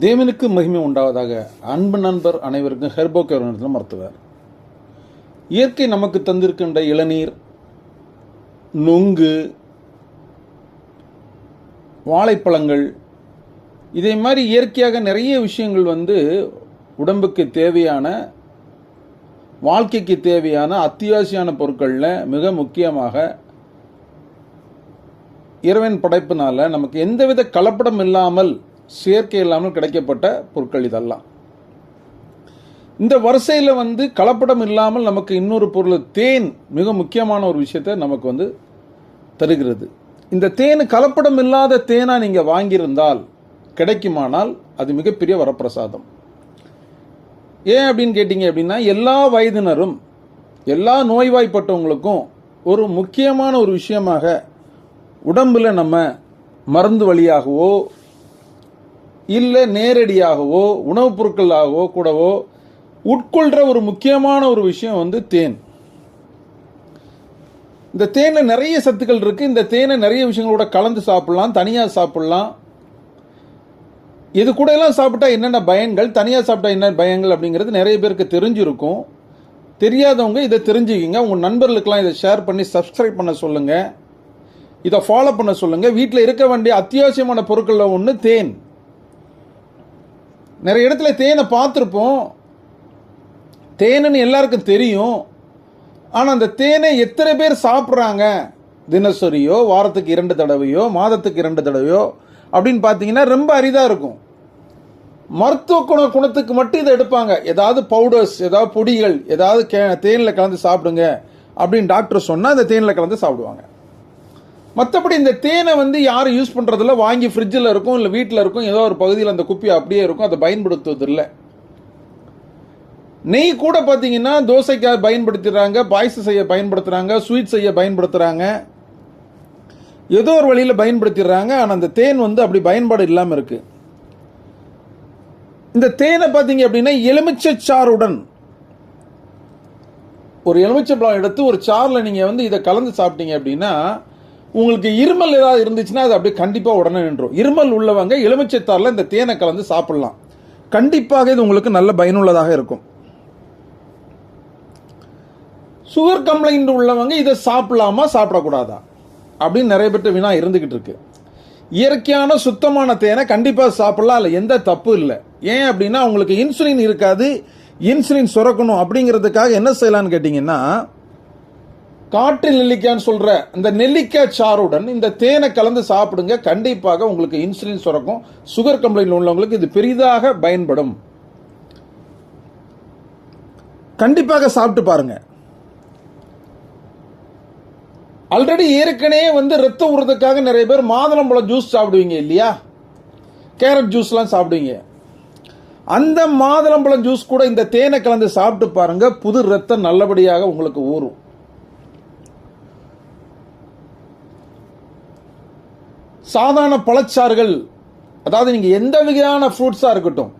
தேவனுக்கு மகிமை உண்டாவதாக அன்பு நண்பர் அனைவருக்கும் ஹெர்போக்கர் மருத்துவர். இயற்கை நமக்கு தந்திருக்கின்ற இளநீர் நொங்கு வாழைப்பழங்கள் இதே மாதிரி இயற்கையாக நிறைய விஷயங்கள் வந்து உடம்புக்கு தேவையான வாழ்க்கைக்கு தேவையான அத்தியாவசியான பொருட்களில் மிக முக்கியமாக இறைவன் படைப்பினால் நமக்கு எந்தவித கலப்படம் இல்லாமல் செயற்கை இல்லாமல் கிடைக்கப்பட்ட பொருட்கள் இதெல்லாம். இந்த வரிசையில் வந்து கலப்படம் இல்லாமல் நமக்கு இன்னொரு பொருள் தேன் மிக முக்கியமான ஒரு விஷயத்தை நமக்கு வந்து தருகிறது. இந்த தேன் கலப்படம் இல்லாத தேனாக நீங்கள் வாங்கியிருந்தால் கிடைக்குமானால் அது மிகப்பெரிய வரப்பிரசாதம். ஏன் அப்படின்னு கேட்டிங்க அப்படின்னா எல்லா வயதினரும் எல்லா நோய்வாய்ப்பட்டவங்களுக்கும் ஒரு முக்கியமான ஒரு விஷயமாக உடம்பில் நம்ம மருந்து வழியாகவோ இல்லை நேரடியாகவோ உணவுப் பொருட்களாகவோ கூடவோ உட்கொள்கிற ஒரு முக்கியமான ஒரு விஷயம் வந்து தேன். இந்த தேனில் நிறைய சத்துக்கள் இருக்குது இந்த தேனை நிறைய விஷயங்களோட கலந்து சாப்பிட்லாம் தனியாக சாப்பிட்லாம். இது கூட எல்லாம் சாப்பிட்டா என்னென்ன பயன்கள் தனியாக சாப்பிட்டா என்ன பயன்கள் அப்படிங்கிறது நிறைய பேருக்கு தெரிஞ்சிருக்கும். தெரியாதவங்க இதை தெரிஞ்சுக்கிங்க. உங்கள் நண்பர்களுக்கெல்லாம் இதை ஷேர் பண்ணி சப்ஸ்கிரைப் பண்ண சொல்லுங்கள் இதை ஃபாலோ பண்ண சொல்லுங்கள் வீட்டில் இருக்க வேண்டிய அத்தியாவசியமான பொருட்களில் ஒன்று தேன். நிறைய இடத்துல தேனை பார்த்துருப்போம். தேனுன்னு எல்லாருக்கும் தெரியும். ஆனால் அந்த தேனை எத்தனை பேர் சாப்பிட்றாங்க? தினசரியோ வாரத்துக்கு இரண்டு தடவையோ மாதத்துக்கு இரண்டு தடவையோ அப்படின்னு பார்த்தீங்கன்னா ரொம்ப அரிதாக இருக்கும். மருத்துவ குண குணத்துக்கு மட்டும் இதை எடுப்பாங்க. ஏதாவது பவுடர்ஸ் ஏதாவது பொடிகள் ஏதாவது கே தேனில் கலந்து சாப்பிடுங்க அப்படின்னு டாக்டர் சொன்னால் அந்த தேனில் கலந்து சாப்பிடுவாங்க. மற்றபடி இந்த தேனை வந்து யாரும் யூஸ் பண்ணுறதில்ல வாங்கி ஃப்ரிட்ஜில் இருக்கும் இல்லை வீட்டில் இருக்கும் ஏதோ ஒரு பகுதியில் அந்த குப்பி அப்படியே இருக்கும். அதை பயன்படுத்துவதில்லை. நெய் கூட பார்த்தீங்கன்னா தோசைக்காக பயன்படுத்துகிறாங்க பாயசம் செய்ய பயன்படுத்துகிறாங்க ஸ்வீட் செய்ய பயன்படுத்துகிறாங்க ஏதோ ஒரு வழியில் பயன்படுத்திடுறாங்க. ஆனால் அந்த தேன் வந்து அப்படி பயன்பாடு இல்லாமல் இருக்குது இந்த தேனை பார்த்தீங்க அப்படின்னா எலுமிச்சை சாறுடன் ஒரு எலுமிச்சை பழம் எடுத்து ஒரு சாரில் நீங்கள் வந்து இதை கலந்து சாப்பிட்டீங்க அப்படின்னா உங்களுக்கு இருமல் ஏதாவது இருந்துச்சுன்னா அது அப்படியே கண்டிப்பாக உடனே நின்றும் இருமல் உள்ளவங்க எலுமிச்சைத்தாரில் இந்த தேனை கலந்து சாப்பிடலாம். கண்டிப்பாக இது உங்களுக்கு நல்ல பயனுள்ளதாக இருக்கும். சுகர் கம்ப்ளைண்ட் உள்ளவங்க இதை சாப்பிடலாமா சாப்பிடக்கூடாதா? அப்படின்னு நிறைய பேர்ட்ட வினா இருந்துக்கிட்டு இருக்கு. இயற்கையான சுத்தமான தேனை கண்டிப்பாக சாப்பிடலாம் இல்லை எந்த தப்பு இல்லை. ஏன் அப்படின்னா உங்களுக்கு இன்சுலின் இருக்காது இன்சுலின் சுரக்கணும் அப்படிங்கிறதுக்காக என்ன செய்யலான்னு கேட்டிங்கன்னா காற்று நெல்லிக்காய்ன்னு சொல்கிற இந்த நெல்லிக்காய் சாறுடன் இந்த தேனை கலந்து சாப்பிடுங்க. கண்டிப்பாக உங்களுக்கு இன்சுலின் சுரக்கும். சுகர் கம்ப்ளைண்ட் உள்ளவங்களுக்கு இது பெரிதாக பயன்படும். கண்டிப்பாக சாப்பிட்டு பாருங்க. ஆல்ரெடி ஏற்கனவே வந்து ரத்தம் உறதுக்காக நிறைய பேர் மாதுளம்பழம் ஜூஸ் சாப்பிடுவீங்க இல்லையா? கேரட் ஜூஸ்லாம் சாப்பிடுவீங்க. அந்த மாதுளம்பழம் ஜூஸ் கூட இந்த தேனை கலந்து சாப்பிட்டு பாருங்க. புது ரத்தம் நல்லபடியாக உங்களுக்கு ஊறும். சாதாரண பழச்சாறுகள் அதாவது நீங்கள் எந்த வகையான ஃப்ரூட்ஸாக இருக்கட்டும்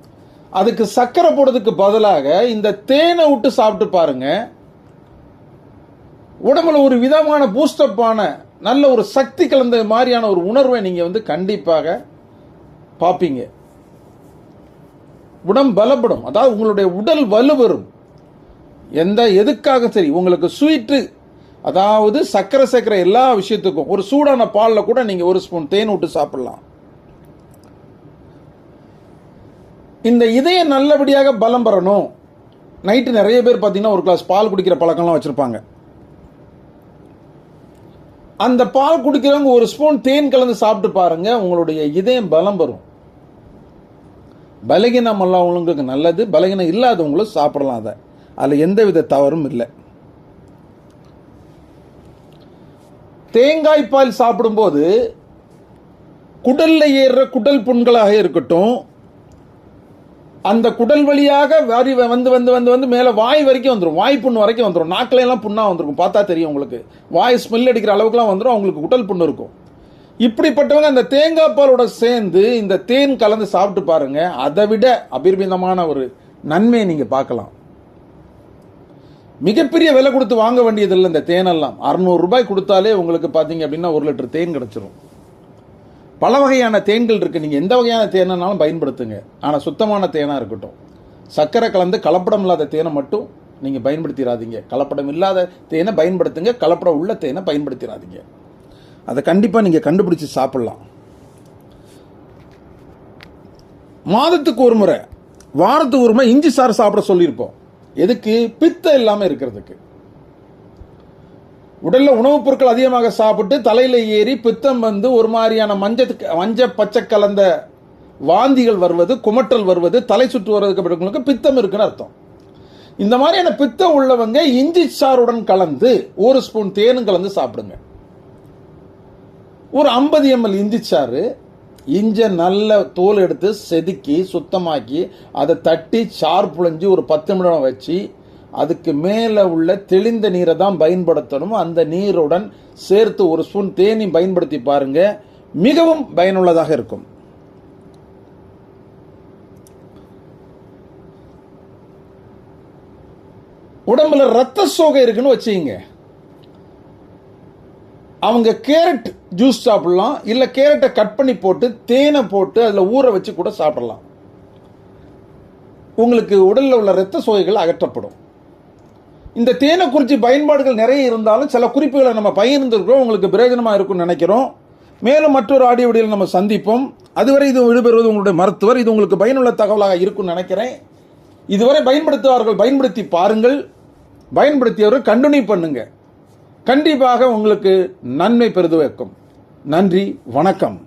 அதுக்கு சர்க்கரை போடுறதுக்கு பதிலாக இந்த தேனை விட்டு சாப்பிட்டு பாருங்க. உடம்புல ஒரு விதமான பூஸ்டப்பான நல்ல ஒரு சக்தி கலந்த மாதிரியான ஒரு உணர்வை நீங்க வந்து கண்டிப்பாக பார்ப்பீங்க. உடம்பு பலப்படும். அதாவது உங்களுடைய உடல் வலுவரும். எந்த எதுக்காக சரி உங்களுக்கு ஸ்வீட்டு அதாவது சர்க்கரை சேர்க்கிற எல்லா விஷயத்துக்கும் ஒரு சூடான பாலில் கூட நீங்கள் ஒரு ஸ்பூன் தேன் விட்டு சாப்பிடலாம். இந்த இதயம் நல்லபடியாக பலம் பெறணும். நைட்டு நிறைய பேர் பார்த்தீங்கன்னா ஒரு கிளாஸ் பால் குடிக்கிற பழக்கம்லாம் வச்சுருப்பாங்க. அந்த பால் குடிக்கிறவங்க ஒரு ஸ்பூன் தேன் கலந்து சாப்பிட்டு பாருங்க உங்களுடைய இதயம் பலம் பெறும். பலகீனம் உள்ளவங்களுக்கு நல்லது பலகீனம் இல்லாதவங்களும் சாப்பிடலாம் அதை. அதில் எந்தவித தவறும் இல்லை. தேங்காய் பால் சாப்பிடும்போது குடலில் ஏறுற குடல் புண்களாக இருக்கட்டும் அந்த குடல் வழியாக வரி வந்து வந்து வந்து வந்து மேலே வாய் வரைக்கும் வந்துடும் வாய் புண்ணு வரைக்கும் வந்துடும் நாக்கில எல்லாம் புண்ணாக வந்துருக்கும். பார்த்தா தெரியும் உங்களுக்கு. வாய் ஸ்மெல் அடிக்கிற அளவுக்குலாம் வந்துடும் அவங்களுக்கு குடல் புண்ணு இருக்கும். இப்படிப்பட்டவங்க அந்த தேங்காய் பாலோட சேர்ந்து இந்த தேன் கலந்து சாப்பிட்டு பாருங்க. அதை விட அபிர்விதமான ஒரு நன்மையை நீங்கள் பார்க்கலாம். மிகப்பெரிய விலை கொடுத்து வாங்க வேண்டியதில்லை இந்த தேனெல்லாம். அறுநூறு ரூபாய் கொடுத்தாலே உங்களுக்கு பார்த்தீங்க அப்படின்னா ஒரு லிட்டர் தேன் கிடச்சிரும். பல வகையான தேன்கள் இருக்குது நீங்கள் எந்த வகையான தேனானாலும் பயன்படுத்துங்க. ஆனால் சுத்தமான தேனாக இருக்கட்டும். சர்க்கரை கலந்து கலப்படம் இல்லாத தேனை மட்டும் நீங்கள் பயன்படுத்திடாதீங்க கலப்படம் இல்லாத தேனை பயன்படுத்துங்க. கலப்படம் உள்ள தேனை பயன்படுத்திடாதீங்க அதை கண்டிப்பாக நீங்கள் கண்டுபிடிச்சி சாப்பிட்லாம். மாதத்துக்கு ஒரு முறை வாரத்துக்கு ஒரு முறை இஞ்சி சாறு சாப்பிட சொல்லியிருப்போம். எதுக்கு? பித்தம் இல்லாமல் இருக்கிறதுக்கு. உடலில் உணவுப் பொருட்கள் அதிகமாக சாப்பிட்டு தலையில் ஏறி பித்தம் வந்து ஒரு மாதிரியான மஞ்சத்துக்கு மஞ்ச பச்சை கலந்த வாந்திகள் வருவது குமட்டல் வருவது தலை சுற்று வர்றதுக்கு பித்தம் இருக்குன்னு அர்த்தம். இந்த மாதிரியான பித்தம் உள்ளவங்க இஞ்சி சாறுடன் கலந்து ஒரு ஸ்பூன் தேனும் கலந்து சாப்பிடுங்க. ஒரு ஐம்பது எம்எல் இஞ்சி சாறு இஞ்சை நல்ல தோல் எடுத்து செதுக்கி சுத்தமாக்கி அதை தட்டி சார் புழிஞ்சு ஒரு பத்து நிமிடம் வச்சு அதுக்கு மேலே உள்ள தெளிந்த நீரை தான் பயன்படுத்தணும். அந்த நீருடன் சேர்த்து ஒரு ஸ்பூன் தேனி பயன்படுத்தி பாருங்க. மிகவும் பயனுள்ளதாக இருக்கும். உடம்புல ரத்த சோகை இருக்குன்னு வச்சுங்க அவங்க கேரட் ஜூஸ் சாப்பிடலாம். இல்லை கேரட்டை கட் பண்ணி போட்டு தேனை போட்டு அதில் ஊற வச்சு கூட சாப்பிடலாம். உங்களுக்கு உடலில் உள்ள இரத்த சோகைகள் அகற்றப்படும். இந்த தேனை குறித்து பயன்பாடுகள் நிறைய இருந்தாலும் சில குறிப்புகளை நம்ம பகிர்ந்துருக்கிறோம். உங்களுக்கு பிரயோஜனமாக இருக்கும்னு நினைக்கிறோம். மேலும் மற்றொரு ஆடியோ நம்ம சந்திப்போம். அதுவரை இது விடுபெறுவது உங்களுடைய மருத்துவர். இது உங்களுக்கு பயனுள்ள தகவலாக இருக்கும்னு நினைக்கிறேன். இதுவரை பயன்படுத்துவார்கள் பயன்படுத்தி பாருங்கள். பயன்படுத்தியவர்கள் கண்டினியூ பண்ணுங்கள் கண்டிப்பாக உங்களுக்கு நன்மை பெருதுவைக்கும் நன்றி வணக்கம்.